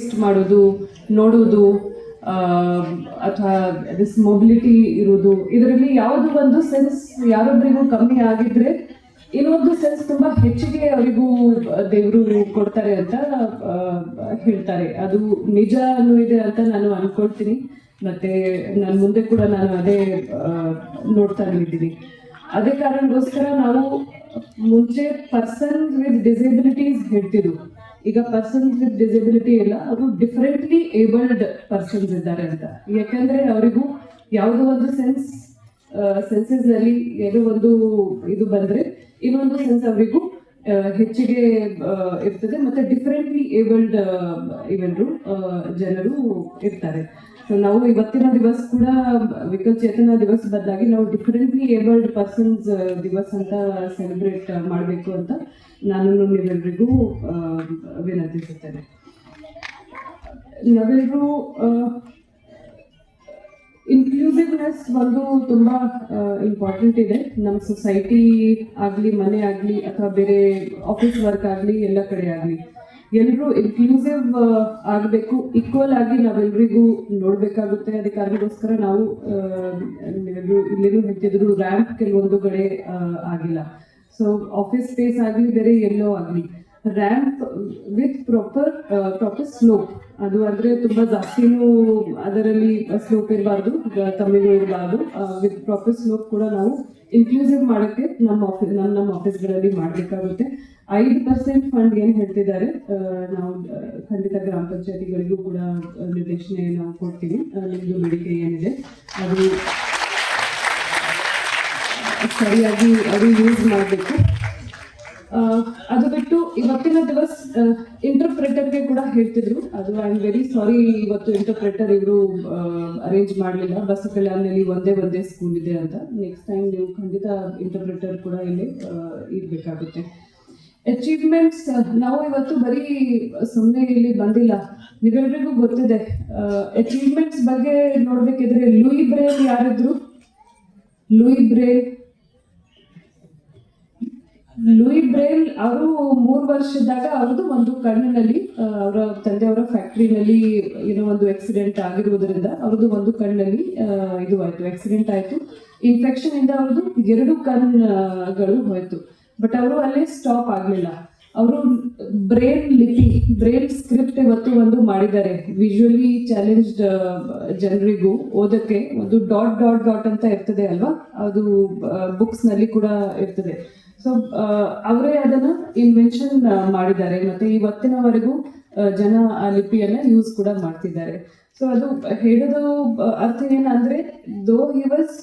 Taste ಮಾಡೋದು, ನೋಡೋದು ಅಥವಾ ದಿಸ್ ಮೊಬಿಲಿಟಿ ಇರೋದು, ಇದರಲ್ಲಿ ಯಾವುದು ಒಂದು ಸೆನ್ಸ್ ಯಾರೊಬ್ಬರಿಗೂ ಕಮ್ಮಿ ಆಗಿದ್ರೆ ಇನ್ನೊಂದು ಸೆನ್ಸ್ ತುಂಬಾ ಹೆಚ್ಚಿಗೆ ಅವರಿಗೂ ದೇವರು ಕೊಡ್ತಾರೆ ಅಂತ ಹೇಳ್ತಾರೆ. ಅದು ನಿಜನೂ ಇದೆ ಅಂತ ನಾನು ಅನ್ಕೊಳ್ತೀನಿ. ಮತ್ತೆ ನಾನು ಮುಂದೆ ಕೂಡ ನಾನು ಅದೇ ನೋಡ್ತಾ ಇದ್ದೀನಿ. ಅದೇ ಕಾರಣಕ್ಕೋಸ್ಕರ ನಾವು ಮುಂಚೆ ಪರ್ಸನ್ ವಿತ್ ಡಿಸೇಬಿಲಿಟೀಸ್ ಹೇಳ್ತಿದ್ವು ಈಗ ಪರ್ಸನ್ಸ್ ವಿತ್ ಡಿಸಬಿಲಿಟಿ ಇಲ್ಲ, ಅವರು ಡಿಫರೆಂಟ್ಲಿ ಏಬಲ್ಡ್ ಪರ್ಸನ್ಸ್ ಇದ್ದಾರೆ ಅಂತ. ಯಾಕಂದ್ರೆ ಅವರಿಗೂ ಯಾವುದೋ ಒಂದು ಸೆನ್ಸ್ ಸೆನ್ಸಸ್ನಲ್ಲಿ ಏನೋ ಒಂದು ಇದು ಬಂದ್ರೆ, ಇನ್ನೊಂದು ಸೆನ್ಸ್ ಅವರಿಗೂ ಹೆಚ್ಚಿಗೆ ಇರ್ತದೆ. ಮತ್ತೆ ಡಿಫ್ರೆಂಟ್ಲಿ ಏಬಲ್ಡ್ ಇವೆಲ್ಲರೂ ಜನರು ಇರ್ತಾರೆ. ಸೊ ನಾವು ಇವತ್ತಿನ ದಿವಸ ಕೂಡ ವಿಕಲಚೇತನ ದಿವಸ ಬದಲಾಗಿ ನಾವು ಡಿಫ್ರೆಂಟ್ಲಿ ಏಬಲ್ಡ್ ಪರ್ಸನ್ಸ್ ದಿವಸ ಅಂತ ಸೆಲೆಬ್ರೇಟ್ ಮಾಡಬೇಕು ಅಂತ ನಾನು ನೀವೆಲ್ಲರಿಗೂ ಆ, ವಿನಂತಿಸುತ್ತೇನೆ. ನಾವೆಲ್ಲರೂ ಇನ್ಕ್ಲೂಸಿವ್ನೆಸ್ ಒಂದು ತುಂಬಾ ಇಂಪಾರ್ಟೆಂಟ್ ಇದೆ. ನಮ್ಮ ಸೊಸೈಟಿ ಆಗಲಿ, ಮನೆ ಆಗಲಿ, ಅಥವಾ ಬೇರೆ ಆಫೀಸ್ ವರ್ಕ್ ಆಗಲಿ, ಎಲ್ಲ ಕಡೆ ಆಗಲಿ. ಎಲ್ಲರೂ ಇನ್ಕ್ಲೂಸಿವ್ ಆಗಬೇಕು. ಈಕ್ವಲ್ ಆಗಿ ನಾವೆಲ್ಲರಿಗೂ ನೋಡಬೇಕಾಗುತ್ತೆ. ಅದಕ್ಕಾಗಿಗೋಸ್ಕರ ನಾವು ಇಲ್ಲೇನು ಹೇಳ್ತಿದ್ರು ರ್ಯಾಂಪ್ ಕೆಲವೊಂದು ಕಡೆ ಆಗಿಲ್ಲ. ಸೊ ಆಫೀಸ್ ಸ್ಪೇಸ್ ಆಗಲಿ, ಬೇರೆ ಎಲ್ಲೋ ಆಗಲಿ. Ramp with proper proper slope ಅದು ಅಂದ್ರೆ ತುಂಬ ಜಾಸ್ತಿನೂ ಅದರಲ್ಲಿ ಸ್ಲೋಪ್ ಇರಬಾರ್ದು ಕಮ್ಮಿನೂ ಇರಬಾರ್ದು. ವಿತ್ ಪ್ರಾಪರ್ ಸ್ಲೋಪ್ ಕೂಡ ನಾವು ಇನ್ಕ್ಲೂಸಿವ್ ಮಾಡೋಕ್ಕೆ ನಮ್ಮ ಆಫೀಸ್ ನಮ್ಮ ನಮ್ಮ ಆಫೀಸ್ಗಳಲ್ಲಿ ಮಾಡಬೇಕಾಗುತ್ತೆ. ಐದು ಪರ್ಸೆಂಟ್ ಫಂಡ್ ಏನು ಹೇಳ್ತಿದ್ದಾರೆ ನಾವು ಖಂಡಿತ ಗ್ರಾಮ ಪಂಚಾಯತಿಗಳಿಗೂ ಕೂಡ ನಿರ್ದೇಶನ ನಾವು ಕೊಡ್ತೀವಿ. ನಿಮ್ಮದು ಬೇಡಿಕೆ ಏನಿದೆ, ಅದು ಸರಿಯಾಗಿ ಅದು ಯೂಸ್ ಮಾಡಬೇಕು. ಅದು ಬಿಟ್ಟು ಇವತ್ತಿನ ದಿವಸ ಇಂಟರ್ಪ್ರೆಟರ್ಗೆ ಕೂಡ ಹೇಳ್ತಿದ್ರು. ಅದು ಐ ಆಮ್ ವೆರಿ ಸಾರಿ ಇವತ್ತು ಇಂಟರ್ಪ್ರೆಟರ್ ಇವರು ಅರೇಂಜ್ ಮಾಡಲಿಲ್ಲ. ಬಸ್ ಕಲ್ಯಾಣದಲ್ಲಿ ಒಂದೇ ಒಂದೇ ಸ್ಕೂಲ್ ಇದೆ ಅಂತ. ನೆಕ್ಸ್ಟ್ ಟೈಮ್ ನೀವು ಖಂಡಿತ ಇಂಟರ್ಪ್ರೆಟರ್ ಕೂಡ ಇಲ್ಲಿ ಇರಬೇಕಾಗುತ್ತೆ. ಅಚೀವ್ಮೆಂಟ್ಸ್ ನಾವು ಇವತ್ತು ಬರೀ ಸುಮ್ಮನೆ ಇಲ್ಲಿ ಬಂದಿಲ್ಲ. ನೀವೆಲ್ರಿಗೂ ಗೊತ್ತಿದೆ. ಅಚೀವ್ಮೆಂಟ್ಸ್ ಬಗ್ಗೆ ನೋಡ್ಬೇಕಿದ್ರೆ ಲೂಯಿ ಬ್ರೇಲ್ ಯಾರಿದ್ರು? ಲೂಯಿ ಬ್ರೇಲ್ ಲೂಯಿ ಬ್ರೇಲ್ ಅವರು ಮೂರು ವರ್ಷದಾಗ ಅವ್ರದ್ದು ಒಂದು ಕಣ್ಣಿನಲ್ಲಿ ಅವರ ತಂದೆಯವರ ಫ್ಯಾಕ್ಟ್ರಿನಲ್ಲಿ, ಏನೋ ಒಂದು ಆಕ್ಸಿಡೆಂಟ್ ಆಗಿರುವುದರಿಂದ ಅವ್ರದ್ದು ಒಂದು ಕಣ್ಣಲ್ಲಿ ಇದು ಆಯ್ತು ಆಕ್ಸಿಡೆಂಟ್ ಆಯ್ತು. ಇನ್ಫೆಕ್ಷನ್ ಇಂದ ಅವ್ರದ್ದು ಎರಡು ಕಣ್ಣುಗಳು ಹೋಯ್ತು. ಬಟ್ ಅವರು ಅಲ್ಲೇ ಸ್ಟಾಪ್ ಆಗಲಿಲ್ಲ. ಅವರು ಬ್ರೇನ್ ಲಿಪಿ, ಬ್ರೇನ್ ಸ್ಕ್ರಿಪ್ಟ್ ಇವತ್ತು ಒಂದು ಮಾಡಿದ್ದಾರೆ. ವಿಜುವಲಿ ಚಾಲೆಂಜ್ಡ್ ಜನರಿಗೂ ಓದಕ್ಕೆ ಒಂದು ಡಾಟ್ ಡಾಟ್ ಡಾಟ್ ಅಂತ ಇರ್ತದೆ ಅಲ್ವಾ? ಅದು ಬುಕ್ಸ್ನಲ್ಲಿ ಕೂಡ ಇರ್ತದೆ. ಸೊ ಅವರೇ ಅದನ್ನ ಇನ್ವೆನ್ಷನ್ ಮಾಡಿದ್ದಾರೆ. ಮತ್ತೆ ಇವತ್ತಿನವರೆಗೂ ಜನ ಆ ಲಿಪಿಯನ್ನ ಯೂಸ್ ಕೂಡ ಮಾಡ್ತಿದ್ದಾರೆ. ಸೊ ಅದು ಹೇಳೋದು ಅರ್ಥ ಏನಂದ್ರೆ ದೋ ಹಿ ವಾಸ್